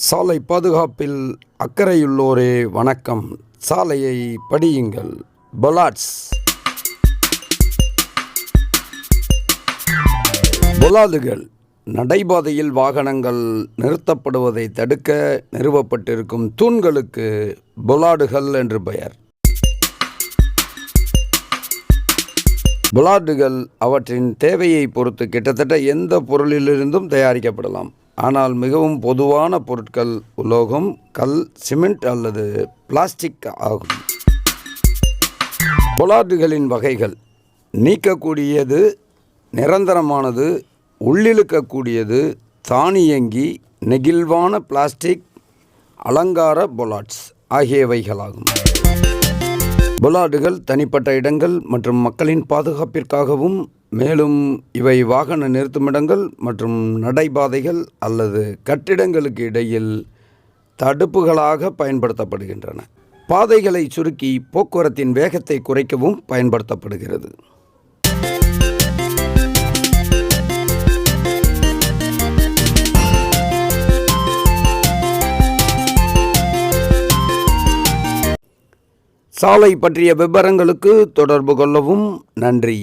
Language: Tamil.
சாலை பாதுகாப்பில் அக்கறையுள்ளோரே வணக்கம். சாலையை படியுங்கள். பொலாட்ஸ். பொலாதுகள். நடைபாதையில் வாகனங்கள் நிறுத்தப்படுவதை தடுக்க நிறுவப்பட்டிருக்கும் தூண்களுக்கு பொலாடுகள் என்று பெயர். பொலார்டுகள் அவற்றின் தேவையை பொறுத்து கிட்டத்தட்ட எந்த பொருளிலிருந்தும் தயாரிக்கப்படலாம். ஆனால் மிகவும் பொதுவான பொருட்கள் உலோகம் கல் சிமெண்ட் அல்லது பிளாஸ்டிக் ஆகும். பொலார்டுகளின் வகைகள் நீக்கக்கூடியது நிரந்தரமானது உள்ளிழுக்கக்கூடியது தானியங்கி நெகிழ்வான பிளாஸ்டிக் அலங்கார பொலாட்ஸ் ஆகியவைகளாகும். பொலாடுகள் தனிப்பட்ட இடங்கள் மற்றும் மக்களின் பாதுகாப்பிற்காகவும் மேலும் இவை வாகன நிறுத்துமிடங்கள் மற்றும் நடைபாதைகள் அல்லது கட்டிடங்களுக்கு இடையில் தடுப்புகளாக பயன்படுத்தப்படுகின்றன. பாதைகளை சுருக்கி போக்குவரத்தின் வேகத்தை குறைக்கவும் பயன்படுத்தப்படுகிறது. சாலை பற்றிய விவரங்களுக்கு தொடர்பு கொள்ளவும் நன்றி.